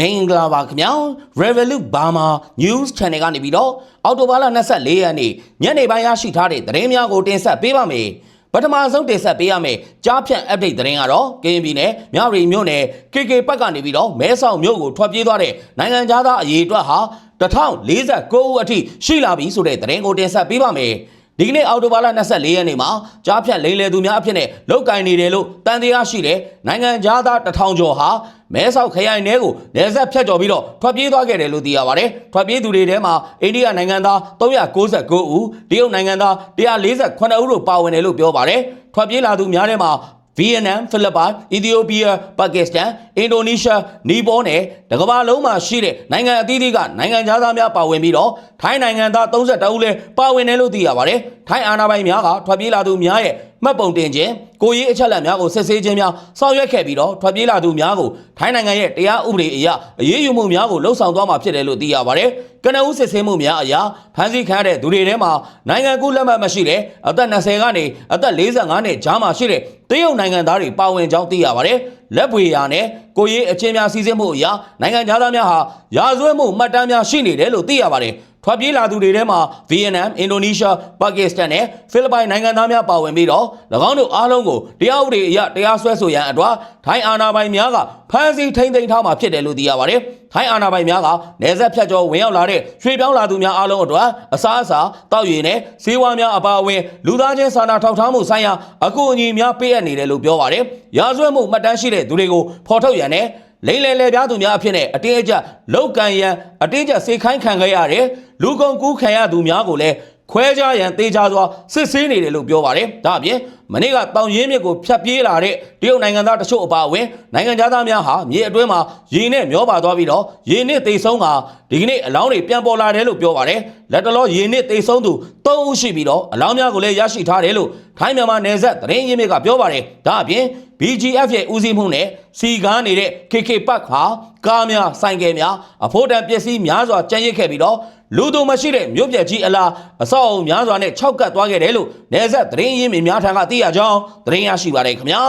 မင်္ဂလာပါခင်ဗျာ Revolut Burma News Channel ကနေပြီးတော့အော်တိုဘာလ24ရက်နေ့ညနေပိုင်းရရှိထားတဲ့သတင်းများကိုတင်ဆက်ပေးပါမယ်ပထမဆုံးတင်ဆက်ပေးရမယ်ကြားဖြန့် update သတင်းကတော့ကရင်ပြည်နယ်မြရီမြို့နယ် KK ဘက်ကနေပြီးတော့မဲဆောက်မြို့ကိုထွက်ပြေးသွားတဲ့နိုင်ငံသားအရေးအတွက်ဟာ1049ဦးအထိရှိလာပြီဆိုတဲ့သတင်းကိုတင်ဆက်ပေးပါမယ် ဒီကနေ့အော်တိုဘာလ24ရက်နေ့မှာကြားဖြတ်လိန်လေသူများအဖြစ်နဲ့လုတ်ကင်နေတယ်လို့တန်တရားရှိတဲ့နိုင်ငံသားတစ်ထောင်ကျော်ဟာမဲဆောက်ခရိုင်ထဲကိုနေဆက်ဖြတ်ကျော်ပြီးတော့ထွက်ပြေးသွားခဲ့တယ်လို့သိရပါတယ်။ထွက်ပြေးသူတွေထဲမှာအိန္ဒိယနိုင်ငံသား399ဦးတရုတ်နိုင်ငံသား148ဦးတို့ပါဝင်တယ်လို့ပြောပါတယ်။ထွက်ပြေးလာသူများထဲမှာ ဗီယက်နမ်ဖိလစ်ပိုင်အီသီယိုးပီးယားပါကစ္စတန်အင်ဒိုနီးရှားနီပေါနဲ့တကမ္ဘာလုံးမှာရှိတဲ့နိုင်ငံအသီးသီးကနိုင်ငံသားများပါဝင်ပြီးတော့ထိုင်းနိုင်ငံသား32ဦးလည်းပါဝင်တယ်လို့သိရပါတယ်ထိုင်းအာဏာပိုင်များကထွက်ပြေးလာသူများရဲ့ မှတ်ပုံတင်ခြင်းကိုရေးအချက်လက်များကိုစစ်ဆေးခြင်းများဆောင်ရွက်ခဲ့ပြီးတော့ထွက်ပြေးလာသူများကိုထိုင်းနိုင်ငံရဲ့တရားဥပဒေအရအရေးယူမှုများကိုလှုံ့ဆော်သွားမှာဖြစ်တယ်လို့သိရပါတယ်ကနဦးစစ်ဆေးမှုများအရာဖမ်းဆီးခံရတဲ့သူတွေထဲမှာနိုင်ငံကူးလက်မှတ်မရှိတဲ့အသက်20ကနေအသက်45နှစ်ကြားမှာရှိတဲ့တရုတ်နိုင်ငံသားတွေပါဝင်ကြောင်းသိရပါတယ်လက်ပွေရာနဲ့ကိုရေးအချင်းများစီစဉ်မှုအရာနိုင်ငံသားများဟာရာဇဝတ်မှုမှတ်တမ်းများရှိနေတယ်လို့သိရပါတယ် ထွက်ပြေးလာသူတွေထဲမှာဗီယက်နမ်အင်ဒိုနီးရှားပါကစ္စတန်နဲ့ဖိလစ်ပိုင်နိုင်ငံသားများပါဝင်ပြီးတော့၎င်းတို့အားလုံးကိုတရားဥပဒေအရတရားစွဲဆိုရန်အတွက်ထိုင်းအာဏာပိုင်များကဖမ်းဆီးထိန်းသိမ်းထားမှာဖြစ်တယ်လို့သိရပါတယ်။ထိုင်းအာဏာပိုင်များကနေဆက်ဖြတ်ကျော်ဝင်ရောက်လာတဲ့ရွှေပြောင်းလာသူများအားလုံးအတွက်အစားအစာတောက်ရည်နဲ့ဈေးဝါးများအပါအဝင်လူသားချင်းစာနာထောက်ထားမှုဆိုင်ရာအကူအညီများပေးအပ်နေတယ်လို့ပြောပါတယ်။ရာဇဝတ်မှုမှတ်တမ်းရှိတဲ့သူတွေကိုဖော်ထုတ်ရန်နဲ့လိမ့်လေလေပြားသူများအဖြစ်နဲ့အတင်းအကျပ်လောက်ကန်ရန်အတင်းကျပ်စေခိုင်းခံခဲ့ရတယ် လူကုန်ကူးခံရသူများကိုလည်းခွဲခြားရန်တေးခြားစွာစစ်ဆေးနေတယ်လို့ပြောပါတယ်ဒါအပြင် မနေ့ကတောင်ရင်းမြစ်ကိုဖြတ်ပြေးလာတဲ့တရုတ်နိုင်ငံသားတချို့အပါအဝင်နိုင်ငံသားများဟာမြေအတွင်းမှာရေနဲ့မျောပါသွားပြီးတော့ရေနဲ့တေဆုံးကဒီကနေ့အလောင်းတွေပြန်ပေါ်လာတယ်လို့ပြောပါတယ်လက်တလောရေနဲ့တေဆုံးသူ၃ဦးရှိပြီးတော့အလောင်းများကိုလည်းရရှိထားတယ်လို့ထိုင်းမြန်မာနယ်စပ်သတင်းရင်းမြစ်ကပြောပါတယ်ဒါအပြင် BGF ရဲ့ဦးစီးမှုနဲ့စီကားနေတဲ့ KK ပတ်ဟာကားများဆိုင်ကယ်များအဖို့တန်ပစ္စည်းများစွာကျန်ရစ်ခဲ့ပြီးတော့လူသူမရှိတဲ့မြို့ပြကြီးအလားအဆောက်အုံများစွာနဲ့ခြောက်ကပ်သွားခဲ့တယ်လို့နယ်စပ်သတင်းရင်းမြစ်များထံကသိရကြောင်းသတင်းရရှိပါတယ်ခင်ဗျာ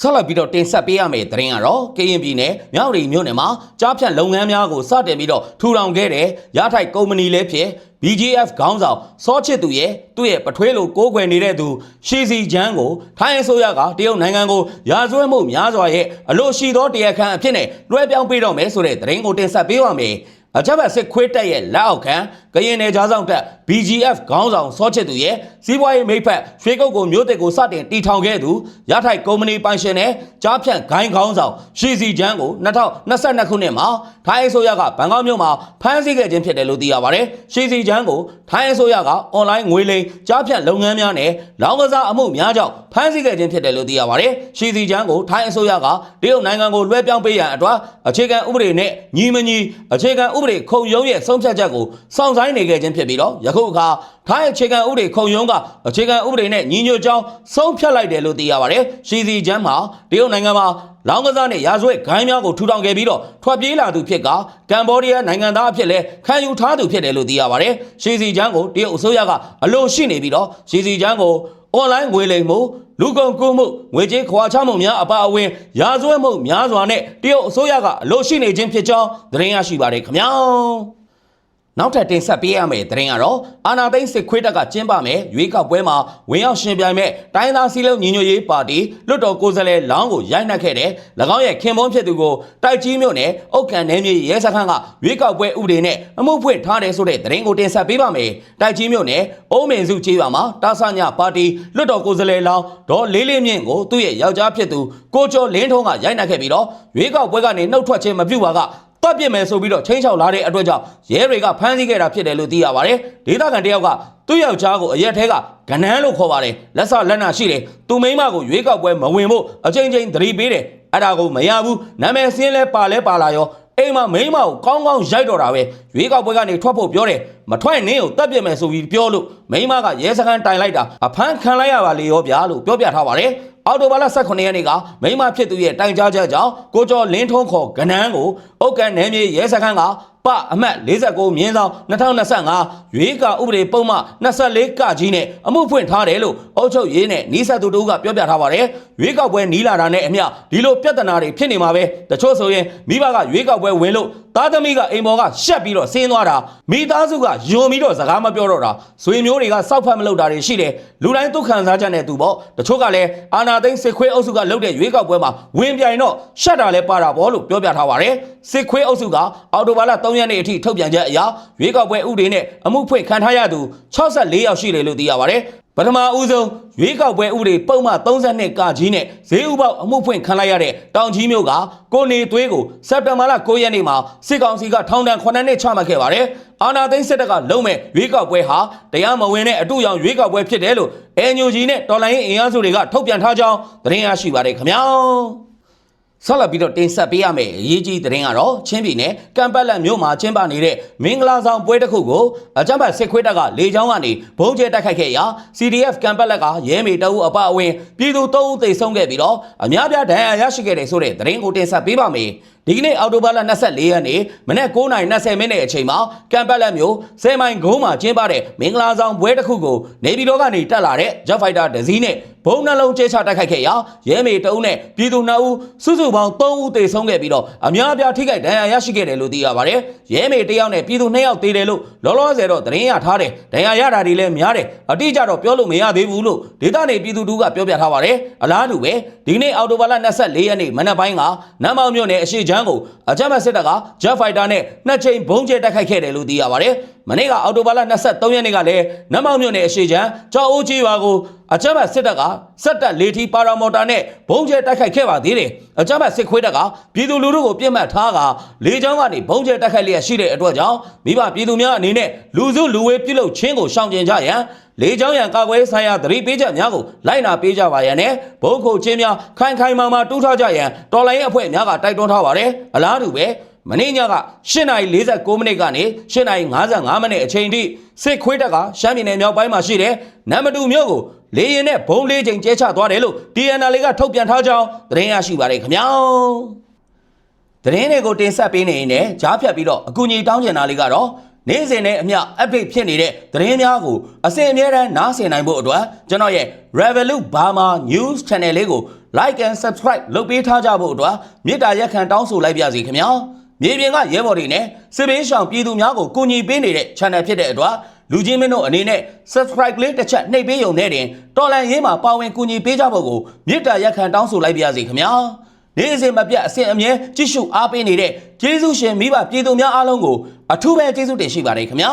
ဆက်လက်ပြီးတော့တင်ဆက်ပေးရမယ့်သတင်းကတော့ကရင်ပြည်နယ်မြောက်ရီမြို့နယ်မှာကြားဖြတ်လုပ်ငန်းများကိုစတင်ပြီးတော့ထူထောင်ခဲ့တဲ့ရထိုက်ကုမ္ပဏီလည်းဖြစ် BGF ခေါင်းဆောင်စောချစ်သူရဲ့သူ့ရဲ့ပထွေးလိုကိုးကွယ်နေတဲ့သူရှီစီချန်းကိုထိုင်းအစိုးရကတရုတ်နိုင်ငံကိုရာဇဝတ်မှုများစွာရဲ့အလို့ရှိသောတရားခံအဖြစ်နဲ့လွှဲပြောင်းပေးတော့မယ်ဆိုတဲ့သတင်းကိုတင်ဆက်ပေးပါမယ်။အကြမ်းဖက်စစ်ခွေးတက်ရဲ့လက်အောက်ခံ ကရင်နယ်ကြားဆောင်တက် BGF ခေါင်းဆောင်စောချစ်သူရဲ့စီးပွားရေးမိဖက်ရွှေကုတ်ကိုမျိုးတစ်ကိုစတင်တီထောင်ခဲ့သူရထိုက်ကုမ္ပဏီပိုင်ရှင်နဲ့ကြားဖြန့်ဂိုင်းခေါင်းဆောင်ရှီစီချန်းကို2022ခုနှစ်မှာထိုင်းအစိုးရကဘန်ကောက်မြို့မှာဖမ်းဆီးခဲ့ခြင်းဖြစ်တယ်လို့သိရပါတယ်။ရှီစီချန်းကိုထိုင်းအစိုးရကအွန်လိုင်းငွေလိမ်ကြားဖြန့်လုပ်ငန်းများနဲ့လောင်းကစားအမှုများကြောင့်ဖမ်းဆီးခဲ့ခြင်းဖြစ်တယ်လို့သိရပါတယ်။ရှီစီချန်းကိုထိုင်းအစိုးရကတရုတ်နိုင်ငံကိုလွှဲပြောင်းပေးရန်အတွက်အခြေခံဥပဒေနဲ့ညီမညီအခြေခံဥပဒေခုံရုံးရဲ့ဆုံးဖြတ်ချက်ကိုစောင့်ဆိုင်နေခဲ့ခြင်းဖြစ်ပြီးတော့ယခုအခါထိုင်းအခြေခံဥပဒေခုံရုံးကအခြေခံဥပဒေနဲ့ညီညွတ်ကြောင်းဆုံးဖြတ်လိုက်တယ်လို့သိရပါတယ်။ရှီစီချန်းမှာတရုတ်နိုင်ငံမှာလောင်းကစားနဲ့ရာဇဝတ်ဂိုင်းများကိုထူထောင်ခဲ့ပြီးတော့ထွက်ပြေးလာသူဖြစ်ကကမ်ဘောဒီးယားနိုင်ငံသားအဖြစ်လဲခံယူထားသူဖြစ်တယ်လို့သိရပါတယ်။ရှီစီချန်းကိုတရုတ်အစိုးရကအလို့ရှိနေပြီးတော့ရှီစီချန်းကိုအွန်လိုင်းငွေလိမ်မှုလူကုန်ကူးမှုငွေကြေးခွာချမှုများအပါအဝင်ရာဇဝတ်မှုများစွာနဲ့တရုတ်အစိုးရကအလို့ရှိနေခြင်းဖြစ်ကြောင်းသတင်းရရှိပါတယ်ခင်ဗျာ။ နောက်ထပ်တင်ဆက်ပေးရမယ့်သတင်းကတော့အာနာသိန်းစစ်ခွေးတပ်ကကျင်းပမယ်ရွေးကောက်ပွဲမှာဝင်ရောက်ရှင်ပြိုင်မဲ့တိုင်းသားစည်းလုံးညီညွတ်ရေးပါတီလွတ်တော်ကိုယ်စားလှယ်လောင်းကိုရိုက်နှက်ခဲ့တဲ့၎င်းရဲ့ခင်ပွန်းဖြစ်သူကိုတိုက်ကြီးမြို့နယ်အုတ်ကန်နယ်မြေရဲစခန်းကရွေးကောက်ပွဲဥပဒေနဲ့အမှုဖွင့်ထားတယ်ဆိုတဲ့သတင်းကိုတင်ဆက်ပေးပါမယ်တိုက်ကြီးမြို့နယ်အုံးမင်စုကျေးရွာမှာတာဆညာပါတီလွတ်တော်ကိုယ်စားလှယ်လောင်းဒေါ်လေးလေးမြင့်ကိုသူ့ရဲ့ယောက်ျားဖြစ်သူကိုကျော်လင်းထုံးကရိုက်နှက်ခဲ့ပြီးတော့ရွေးကောက်ပွဲကနေနှုတ်ထွက်ခြင်းမပြုပါက တပ်ပြစ်မယ်ဆိုပြီးတော့ချင်းချောက်လာတဲ့အတွက်ကြောင့်ရဲတွေကဖမ်းဆီးခဲ့တာဖြစ်တယ်လို့သိရပါတယ်။ဒေသခံတယောက်ကသူ့ယောက်ျားကိုအရက်ထဲကကနန်းလို့ခေါ်ပါတယ်။လက်ဆလက်နာရှိတယ်။သူမိန်းမကိုရွေးကောက်ပွဲမဝင်ဖို့အချိန်ချင်းသတိပေးတယ်။အဲ့ဒါကိုမရဘူး။နာမည်စင်းလဲပါလဲပါလာရောအိမ်မှာမိန်းမကိုကောင်းကောင်းရိုက်တော့တာပဲရွေးကောက်ပွဲကနေထွက်ဖို့ပြောတယ်မထွက်နင်းကိုတပ်ပြစ်မယ်ဆိုပြီးပြောလို့မိန်းမကရဲစခန်းတိုင်လိုက်တာအဖမ်းခံလိုက်ရပါလေရောဗျာလို့ပြောပြထားပါတယ် အော်တိုဘာလ18ရက်နေ့ကမိန်းမဖြစ်သူရဲ့တိုင်ကြားချက်ကြောင့်ကိုကျော်လင်းထုံးခေါ်ကနန်းကိုအုတ်ကန်နယ်မြေရဲစခန်းက ပအမှတ်49မြင်းဆောင်2025ရွေးကာဥပဒေပုံမှ24ကကြီးနဲ့အမှုဖွင့်ထားတယ်လို့အုပ်ချုပ်ရေးနဲ့နီးစပ်သူတို့ကပြောပြထားပါတယ်ရွေးကောက်ပွဲနီးလာတာနဲ့အမျှဒီလိုပြဿနာတွေဖြစ်နေမှာပဲတချို့ဆိုရင်မိဘကရွေးကောက်ပွဲဝင်လို့သားသမီးကအိမ်ပေါ်ကရှက်ပြီးတော့ဆင်းသွားတာမိသားစုကယွန်ပြီးတော့စကားမပြောတော့တာဆွေမျိုးတွေကစောက်ဖက်မလုပ်တာတွေရှိတယ်လူတိုင်းဒုက္ခံစားချက်နဲ့သူပေါ့တချို့ကလည်းအာနာသိန်းစစ်ခွေးအုပ်စုကလုပ်တဲ့ရွေးကောက်ပွဲမှာဝင်ပြိုင်တော့ရှက်တာလဲပါတာပေါ့လို့ပြောပြထားပါတယ်စစ်ခွေးအုပ်စုကအော်တိုဘာလ3ရက်နေ့အထိထုတ်ပြန်ချက်အရရွေးကောက်ပွဲဥပဒေနဲ့အမှုဖွင့်ခံထားရသူ64ယောက်ရှိတယ်လို့သိရပါတယ်ပထမဦးဆုံးရွေးကောက်ပွဲဥပဒေပုံမှန်32ကကြီးနဲ့ဈေးဥပေါအမှုဖွင့်ခံလိုက်ရတဲ့တောင်ကြီးမြို့ကကိုနေသွေးကိုစက်တင်ဘာလ9ရက်နေ့မှာစစ်ကောင်စီကထောင်ဒဏ်9နှစ်ချမှတ်ခဲ့ပါတယ်။အာနာသိန်းစစ်တပ်ကလုံမဲ့ရွေးကောက်ပွဲဟာတရားမဝင်တဲ့အတူရောင်ရွေးကောက်ပွဲဖြစ်တယ်လို့အန်ယူဂျီနဲ့တော်လိုင်းရင်အင်အားစုတွေကထုတ်ပြန်ထားကြောင်းသတင်းရရှိပါတယ်ခင်ဗျာ။ ဆက်လက်ပြီးတော့တင်ဆက်ပေးရမယ့်အရေးကြီးသတင်းကတော့ချင်းပြည်နယ်ကံပတ်လက်မြို့မှာကျင်းပနေတဲ့မင်္ဂလာဆောင်ပွဲတစ်ခုကိုအကြမ်းဖက်စစ်ခွေးတပ်ကလေကြောင်းကနေဘုံကျဲတိုက်ခိုက်ခဲ့ရာ CDF ကံပတ်လက်ကရဲမေတအုပ်အပအဝင်ပြည်သူ၃ဦးသေဆုံးခဲ့ပြီးတော့အများပြားဒဏ်ရာရရှိခဲ့တယ်ဆိုတဲ့သတင်းကိုတင်ဆက်ပေးပါမယ်။ဒီကနေ့အောက်တိုဘာလ24ရက်နေ့မနက်9:20မိနစ်အချိန်မှာကံပတ်လက်မြို့ဆယ်မိုင်ကုန်းမှာကျင်းပတဲ့မင်္ဂလာဆောင်ပွဲတစ်ခုကိုနေပြည်တော်ကနေတက်လာတဲ့ Jet Fighter တစ်စီးနဲ့ဘုံနှလုံးကျဲချတိုက်ခိုက်ခဲ့ရာရဲမေတအုပ်နဲ့ပြည်သူ2ဦးစုစုပေါင်း3ဦးသေဆုံးခဲ့ပြီးတော့အများပြားထိခိုက်ဒဏ်ရာရရှိခဲ့တယ်လို့သိရပါတယ်။ရဲမေတစ်ယောက်နဲ့ပြည်သူ2ယောက်သေတယ်လို့လောလောဆယ်တော့သတင်းရထားတယ်။ဒဏ်ရာရတာတွေလည်းများတယ်။အတိအကျတော့ပြောလို့မရသေးဘူးလို့ဒေသနေပြည်သူတို့ကပြောပြထားပါတယ်။အလားတူပဲဒီနေ့အော်တိုဘာလ24ရက်နေ့မနက်ပိုင်းကနမ်မောင်မြို့နယ်အရှိချမ်းကိုအကြမ်းဖက်စစ်တပ်က Jet Fighter နဲ့နှစ်ချိန်ဘုံကျဲတိုက်ခိုက်ခဲ့တယ်လို့သိရပါတယ်။မနေ့ကအော်တိုဘာလ23ရက်နေ့ကလည်းနမ်မောင်မြို့နယ်အရှိချမ်းကြောက်အိုးကြီးရွာကိုအကြမ်းဖက်စစ်တပ်ကစက်တပ်လေထီပါရာမော်တာနဲ့ဘုံကျဲတိုက်ခိုက်ခဲ့ပါသေးတယ်။အကြမ်းဖက်စစ်ခွေးတပ်ကပြည်သူလူထုကိုပြစ်မှတ်ထားကလေကြောင်းကနေဘုံကျဲတိုက်ခိုက်လျက်ရှိတဲ့အတွက်ကြောင့်မိဘပြည်သူများအနေနဲ့လူစုလူဝေးပြုလုပ်ခြင်းကိုရှောင်ကျဉ်ကြရန်လေကြောင်းရန်ကာကွယ်ဆိုင်ရာသတိပေးချက်များကိုလိုက်နာပေးကြပါရန်နဲ့ဘုံခုချင်းများခိုင်ခိုင်မာမာတူးထားကြရန်တော်လိုင်းအဖွဲ့များကတိုက်တွန်းထားပါတယ်။အလားတူပဲမင်းညက8:49မိနစ်ကနေ8:55မိနစ်အချိန်ထိစစ်ခွေးတပ်ကရှမ်းပြည်နယ်မြောက်ပိုင်းမှာရှိတဲ့နမ်မတူမြို့ကိုလေရင်နဲ့ဘုံလေးချိန်ကျဲချသွားတယ်လို့ TNL ကထုတ်ပြန်ထားကြောင်းသတင်းရရှိပါတယ်ခင်ဗျာ။သတင်းတွေကိုတင်ဆက်ပေးနေရင်လည်းကြားဖြတ်ပြီးတော့အကူအညီတောင်းကျင်တာလေးကတော့ နေ့စဉ်နဲ့အမျှ update ဖြစ်နေတဲ့သတင်းများကိုအစဉ်အမြဲတမ်းနားဆင်နိုင်ဖို့အတွက်ကျွန်တော်ရဲ့ Revolut Burma News Channel လေးကို like and subscribe လုပ်ပေးထားကြဖို့အတွက်မေတ္တာရက်ခံတောင်းဆိုလိုက်ပါစီခင်ဗျာ။မြေပြင်ကရဲဘော်တွေနဲ့စစ်ဘေးရှောင်ပြည်သူများကိုကူညီပေးနေတဲ့ channel ဖြစ်တဲ့အတွက်လူချင်းမင်းတို့အနေနဲ့ subscribe လေးတစ်ချက်နှိပ်ပေးရုံနဲ့တင်တော်လန်ရေးမှာပါဝင်ကူညီပေးကြဖို့ကိုမေတ္တာရက်ခံတောင်းဆိုလိုက်ပါစီခင်ဗျာ နေ့စဉ်မပြတ်အစဉ်အမြဲကြည့်ရှုအားပေးနေတဲ့ကျေးဇူးရှင်မိဘပြည်သူများအားလုံးကိုအထူးပဲကျေးဇူးတင်ရှိပါတယ်ခင်ဗျာ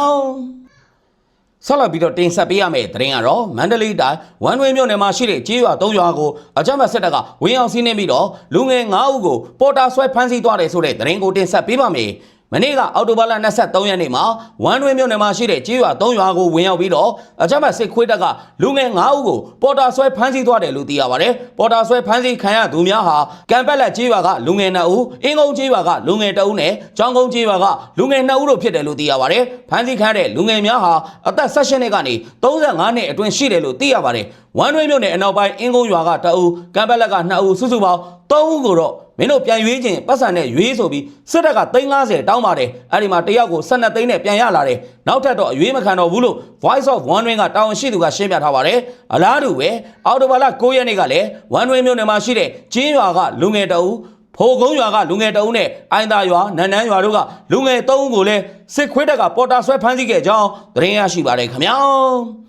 ဆက်လက်ပြီးတော့တင်ဆက်ပေးရမယ့်သတင်းကတော့မန္တလေးတိုင်းဝမ်ဝင်းမြို့နယ်မှာရှိတဲ့ကျေးရွာ၃ရွာကိုအကြမ်းဖက်စစ်တပ်ကဝင်အောင်စီးနှင်းပြီးတော့လူငယ်၅ဦးကိုပေါ်တာဆွဲဖမ်းဆီးသွားတယ်ဆိုတဲ့သတင်းကိုတင်ဆက်ပေးပါမယ် မနေ့ကအော်တိုဘာလ23ရက်နေ့မှာဝမ်တွင်းမြို့နယ်မှာရှိတဲ့ကျေးရွာ3ရွာကိုဝင်ရောက်ပြီးတော့အကြမ်းဖက်စစ်ခွေးတပ်ကလူငယ်9ဦးကိုပေါ်တာဆွဲဖမ်းဆီးသွားတယ်လို့သိရပါတယ်။ပေါ်တာဆွဲဖမ်းဆီးခံရသူများဟာကံပက်လက်ကျေးရွာကလူငယ်2ဦး၊အင်းကုန်းကျေးရွာကလူငယ်2ဦးနဲ့ကျောင်းကုန်းကျေးရွာကလူငယ်2ဦးတို့ဖြစ်တယ်လို့သိရပါတယ်။ဖမ်းဆီးခံတဲ့လူငယ်များဟာအသက်16နှစ်ကနေ35နှစ်အတွင်းရှိတယ်လို့သိရပါတယ်။ဝမ်တွင်းမြို့နယ်အနောက်ပိုင်းအင်းကုန်းရွာက2ဦး၊ကံပက်လက်က2ဦးစုစုပေါင်း3ဦးကိုတော့ မင်းတို့ပြန်ရွေးခြင်းပတ်စံနဲ့ရွေးဆိုပြီးစစ်တပ်က350တောင်းပါတယ်အဲ့ဒီမှာတယောက်ကို12သိန်းနဲ့ပြန်ရလာတယ်နောက်ထပ်တော့အရွေးမခံတော့ဘူးလို့ Voice of One Wing ကတာဝန်ရှိသူကရှင်းပြထားပါတယ်အလားတူပဲအော်တိုဘာလ9ရက်နေ့ကလည်း One Wing မြို့နယ်မှာရှိတဲ့ကျင်းရွာကလူငယ်တအုပ်ဖိုကုန်းရွာကလူငယ်တအုပ်နဲ့အိုင်သာရွာနန်းနန်းရွာတို့ကလူငယ်3ဦးကိုလည်းစစ်ခွေးတပ်ကပေါ်တာဆွဲဖမ်းဆီးခဲ့ကြောင်းသတင်းရရှိပါတယ်ခင်ဗျာ